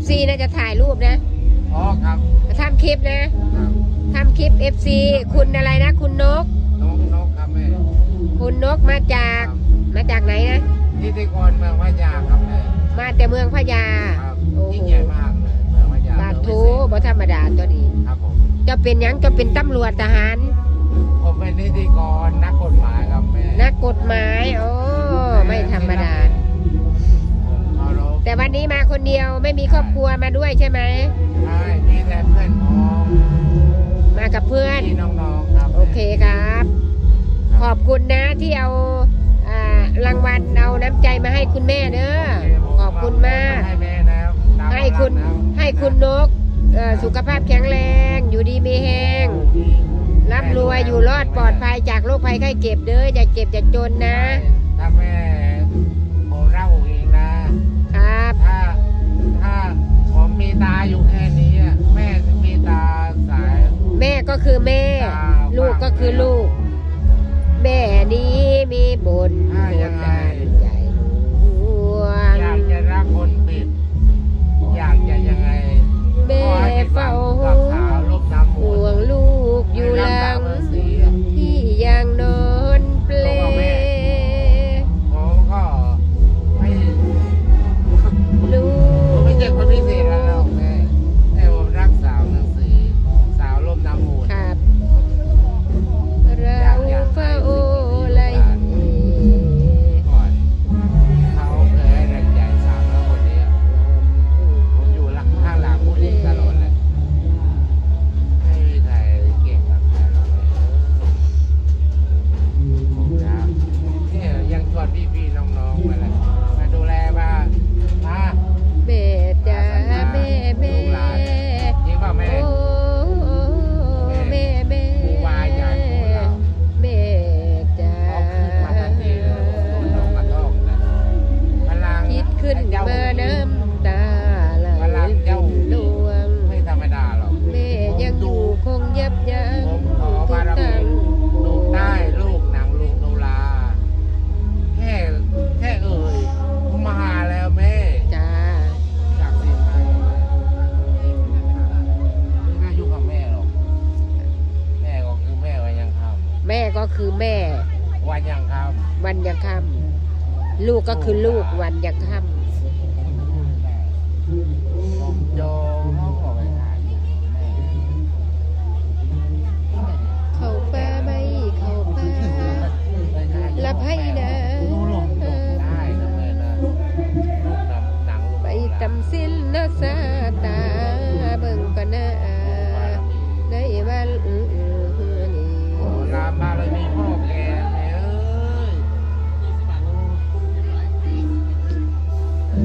FC นะจะถ่ายรูปนะอ๋อครับทำคลิปนะครับทำคลิป FC คุณอะไรนะ คุณนก นกนกครับแม่คุณนกมาจากมาจากไหนนะนิติกรเมืองพะยาครับแม่มาแต่เมืองพะยาครับโอ้โหยิ่งใหญ่มากเลยเมืองพะยาบาเมืองทูวิเศษบ่ธรรมดาตัวนี้ครับผมจะเป็นหยังจะเป็นตำรวจทหารผมเป็นนิติกรนักกฎหมายครับแม่นักกฎหมายโอ้ไม่ธรรมดาผมเคารพ แต่วันนี้มาคนเดียวไม่มีครอบครัวมาด้วยใช่ไหมใช่มีแต่เพื่อนพ้องมากับเพื่อนพี่น้องๆครับโอเคครับ ขอบคุณนะที่เอาอ่ารางวัลเอาน้ำใจมาให้คุณแม่เด้อขอบคุณมาก ให้แม่นะตามให้คุณรับนะให้คุณนกเอ่อสุขภาพแข็งแรง อยู่ดีมีแห้งร่ำรวยอยู่รอดปลอดภัยจากโรคภัยไข้เจ็บเด้ออย่าเจ็บอย่าจนนะ ลูกก็คือลูกวันยังค่ำ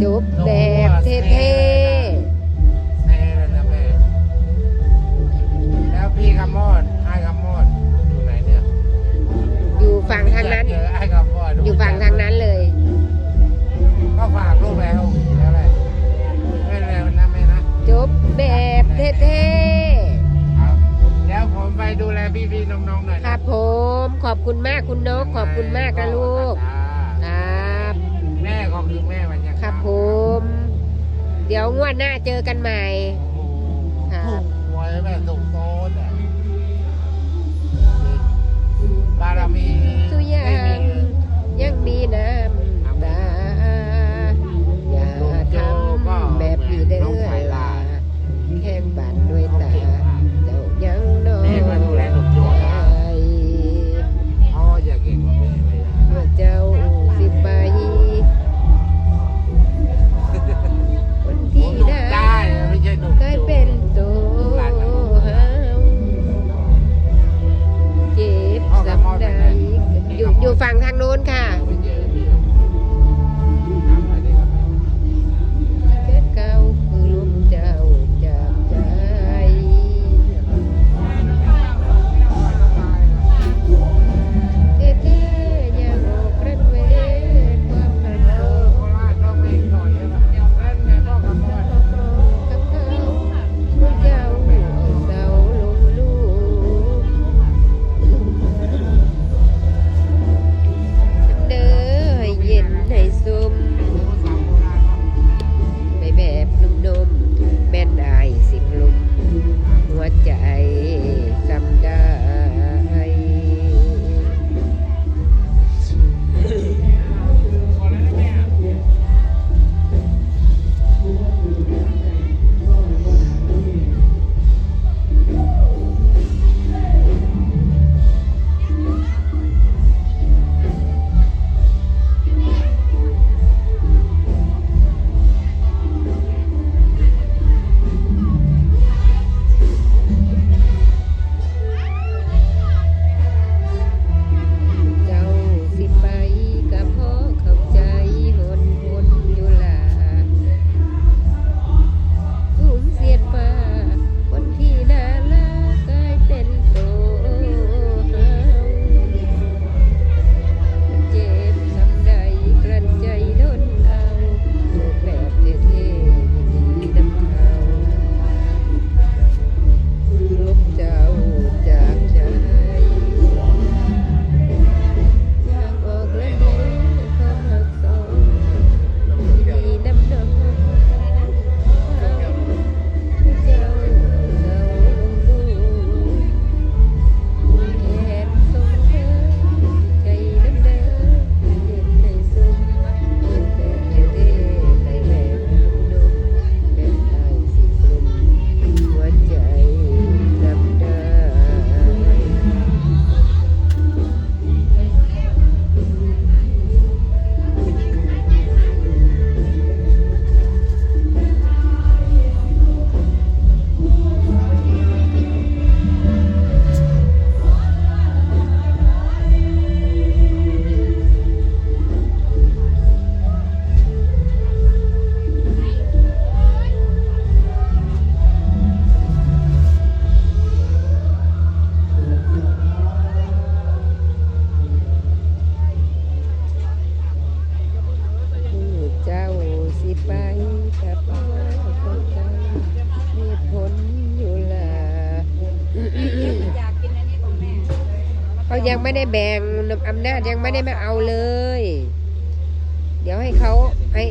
จบแบบเท่แท้เลยนะแม่ แล้วพี่คำมอดไอ้คำมอดอยู่ไหนเนี่ยๆ อยู่ฝั่งทางนั้น เจอไอ้คำมอดอยู่ฝั่งทางนั้นเลย ก็ฝากลูกแล้วแล้วอะไรไม่แล้วนะแม่นะ จบแบบเท่ครับแล้วผมไปดูแลพี่ๆน้องๆหน่อยๆ นะ ครับผม ขอบคุณมากคุณนก ขอบคุณมากนะลูก ครับ แม่ก็คือแม่มันยัง ครับ ผม เดี๋ยวงวดหน้าเจอกันใหม่ ครับ ถูกหวยแม่ถูกโต๊ดอะบารมีสุยังยังมีน้ำายังไม่ได้แบ่งอำนาจยังไม่ได้มาเอาเลย เดี๋ยวให้เขาให้